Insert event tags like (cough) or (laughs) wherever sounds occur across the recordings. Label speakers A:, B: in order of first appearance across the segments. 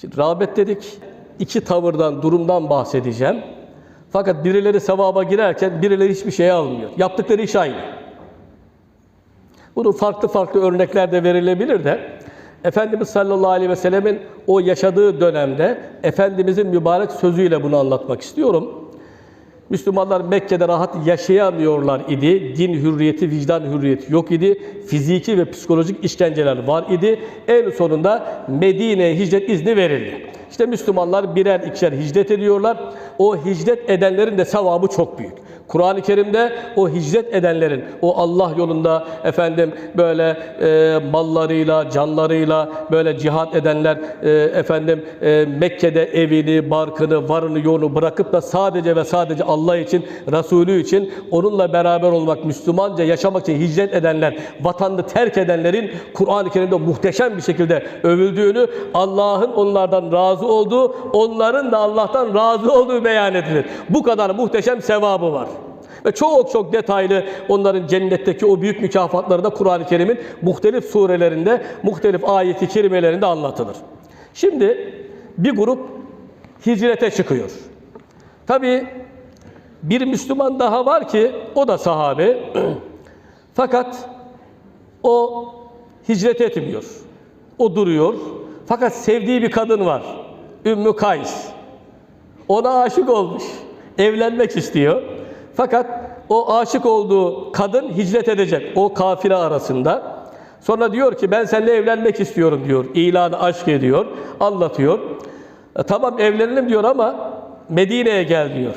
A: Şimdi rağbet dedik, iki tavırdan, durumdan bahsedeceğim. Fakat birileri sevaba girerken birileri hiçbir şey almıyor. Yaptıkları iş aynı. Bunun farklı farklı örnekler de verilebilir de Efendimiz sallallahu aleyhi ve sellemin o yaşadığı dönemde Efendimizin mübarek sözüyle bunu anlatmak istiyorum. Müslümanlar Mekke'de rahat yaşayamıyorlar idi. Din hürriyeti, vicdan hürriyeti yok idi. Fiziki ve psikolojik işkenceler var idi. En sonunda Medine'ye hicret izni verildi. İşte Müslümanlar birer ikişer hicret ediyorlar. O hicret edenlerin de sevabı çok büyük. Kur'an-ı Kerim'de o hicret edenlerin, o Allah yolunda efendim böyle e, mallarıyla, canlarıyla böyle cihat edenler e, efendim e, Mekke'de evini, barkını, varını, yoğunu bırakıp da sadece ve sadece Allah için, Resulü için onunla beraber olmak, Müslümanca yaşamak için hicret edenler, vatanını terk edenlerin Kur'an-ı Kerim'de muhteşem bir şekilde övüldüğünü, Allah'ın onlardan razı olduğu, onların da Allah'tan razı olduğu beyan edilir. Bu kadar muhteşem sevabı var. Ve çok çok detaylı onların cennetteki o büyük mükafatları da Kur'an-ı Kerim'in muhtelif surelerinde, muhtelif ayeti kerimelerinde anlatılır. Şimdi bir grup hicrete çıkıyor. Tabi bir Müslüman daha var ki o da sahabe. (clears throat) Fakat o hicret etmiyor. O duruyor. Fakat sevdiği bir kadın var. Ümmü Kays. Ona aşık olmuş. Evlenmek istiyor. Fakat o aşık olduğu kadın hicret edecek o kafile arasında. Sonra diyor ki ben seninle evlenmek istiyorum diyor. İlanı aşk ediyor. Anlatıyor. E, tamam evlenelim diyor ama Medine'ye gel diyor.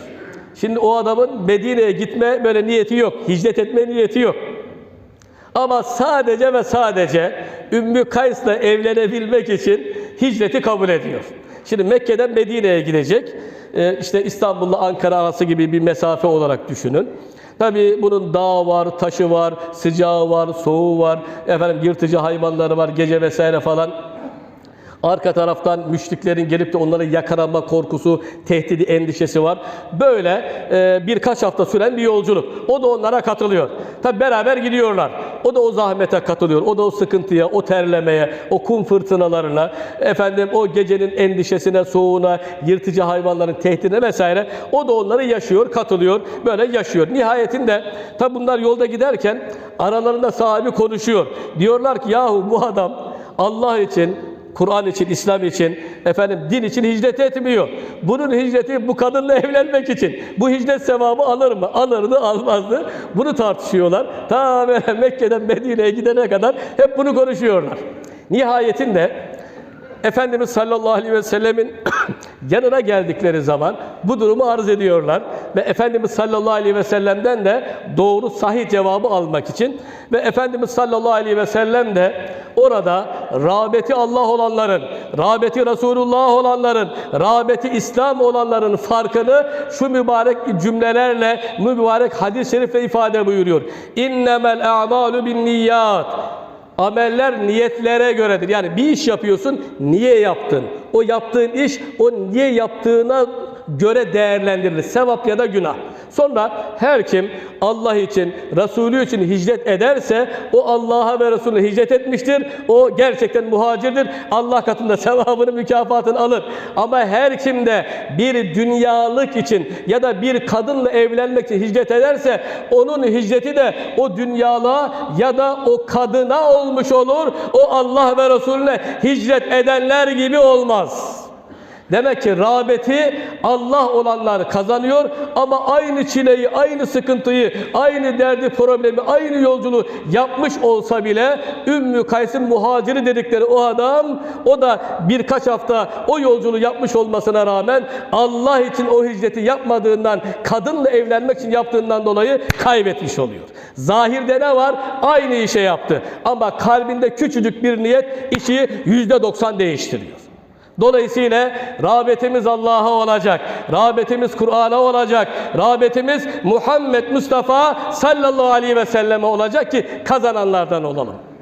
A: Şimdi o adamın Medine'ye gitme böyle niyeti yok. Hicret etme niyeti yok. Ama sadece ve sadece Ümmü Kays'la evlenebilmek için hicreti kabul ediyor. Şimdi Mekke'den Medine'ye gidecek. Ee, işte İstanbul'la Ankara arası gibi bir mesafe olarak düşünün. Tabii bunun dağı var, taşı var, sıcağı var, soğuğu var, efendim yırtıcı hayvanları var, gece vesaire falan. Arka taraftan müşriklerin gelip de onları yakalama korkusu, tehdidi, endişesi var. Böyle e, birkaç hafta süren bir yolculuk. O da onlara katılıyor. Tabi beraber gidiyorlar. O da o zahmete katılıyor. O da o sıkıntıya, o terlemeye, o kum fırtınalarına, efendim o gecenin endişesine, soğuğuna, yırtıcı hayvanların tehdidine vesaire. O da onları yaşıyor, katılıyor. Böyle yaşıyor. Nihayetinde tabi bunlar yolda giderken aralarında sahibi konuşuyor. Diyorlar ki yahu bu adam Allah için, Kur'an için, İslam için, efendim din için hicret etmiyor. Bunun hicreti bu kadınla (laughs) evlenmek için. Bu hicret sevabı alır mı? Alırdı, almazdı. Bunu tartışıyorlar. Ta (laughs) Mekke'den Medine'ye gidene kadar hep bunu konuşuyorlar. Nihayetinde Efendimiz sallallahu aleyhi ve sellemin (clears throat) yanına geldikleri zaman bu durumu arz ediyorlar. Ve Efendimiz sallallahu aleyhi ve sellem'den de doğru sahih cevabı almak için ve Efendimiz sallallahu aleyhi ve sellem de orada rağbeti Allah olanların, rağbeti Resulullah olanların, rağbeti İslam olanların farkını şu mübarek cümlelerle, mübarek hadis-i şerifle ifade buyuruyor. İnnemel a'malu bin niyyat. Ameller niyetlere göredir. Yani bir iş yapıyorsun, niye yaptın? O yaptığın iş, o niye yaptığına göre değerlendirilir. Sevap ya da günah. Sonra her kim Allah için, Resulü için hicret ederse o Allah'a ve Resulüne hicret etmiştir. O gerçekten muhacirdir. Allah katında sevabını, mükafatını alır. Ama her kim de bir dünyalık için ya da bir kadınla evlenmek için hicret ederse onun hicreti de o dünyalığa ya da o kadına olmuş olur. O Allah ve Resulüne hicret edenler gibi olmaz. Demek ki rağbeti Allah olanlar kazanıyor ama aynı çileyi, aynı sıkıntıyı, aynı derdi, problemi, aynı yolculuğu yapmış olsa bile Ümmü Kays'ın muhaciri dedikleri o adam o da birkaç hafta o yolculuğu yapmış olmasına rağmen Allah için o hicreti yapmadığından, kadınla evlenmek için yaptığından dolayı kaybetmiş oluyor. Zahirde ne var? Aynı işe yaptı. Ama kalbinde küçücük bir niyet işi yüzde doksan değiştiriyor. Dolayısıyla rağbetimiz Allah'a olacak. Rağbetimiz Kur'an'a olacak. Rağbetimiz Muhammed Mustafa sallallahu aleyhi ve selleme olacak ki kazananlardan olalım.